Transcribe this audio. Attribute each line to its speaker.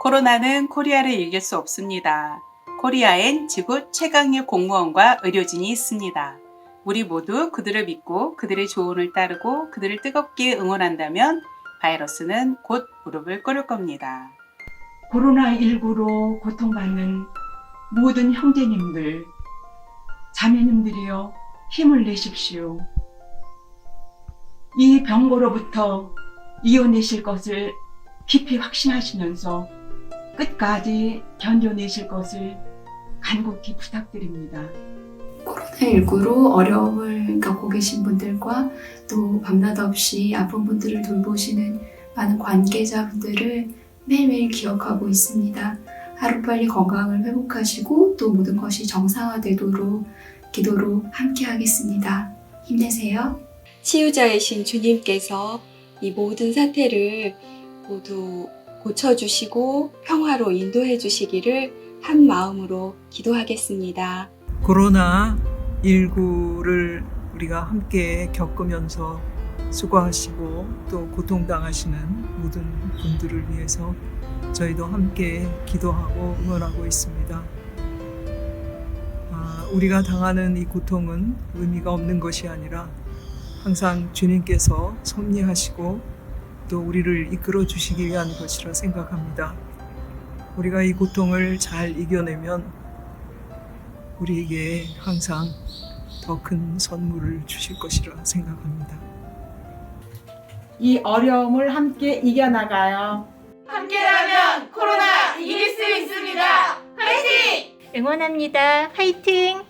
Speaker 1: 코로나는 코리아를 이길 수 없습니다. 코리아엔 지구 최강의 공무원과 의료진이 있습니다. 우리 모두 그들을 믿고 그들의 조언을 따르고 그들을 뜨겁게 응원한다면 바이러스는 곧 무릎을 꿇을 겁니다.
Speaker 2: 코로나19로 고통받는 모든 형제님들, 자매님들이여 힘을 내십시오. 이 병고로부터 이어내실 것을 깊이 확신하시면서 끝까지 견뎌내실 것을 간곡히 부탁드립니다.
Speaker 3: 코로나19로 어려움을 겪고 계신 분들과 또 밤낮 없이 아픈 분들을 돌보시는 많은 관계자분들을 매일매일 기억하고 있습니다. 하루빨리 건강을 회복하시고 또 모든 것이 정상화되도록 기도로 함께 하겠습니다. 힘내세요.
Speaker 4: 치유자이신 주님께서 이 모든 사태를 모두 고쳐주시고 평화로 인도해 주시기를 한 마음으로 기도하겠습니다.
Speaker 5: 코로나 19를 우리가 함께 겪으면서 수고하시고 또 고통당하시는 모든 분들을 위해서 저희도 함께 기도하고 응원하고 있습니다. 아, 우리가 당하는 이 고통은 의미가 없는 것이 아니라 항상 주님께서 섭리하시고 또 우리를 이끌어 주시기 위한 것이라 생각합니다. 우리가 이 고통을 잘 이겨내면 우리에게 항상 더 큰 선물을 주실 것이라 생각합니다.
Speaker 6: 이 어려움을 함께 이겨나가요.
Speaker 7: 함께라면 코로나 이길 수 있습니다. 화이팅!
Speaker 8: 응원합니다. 화이팅!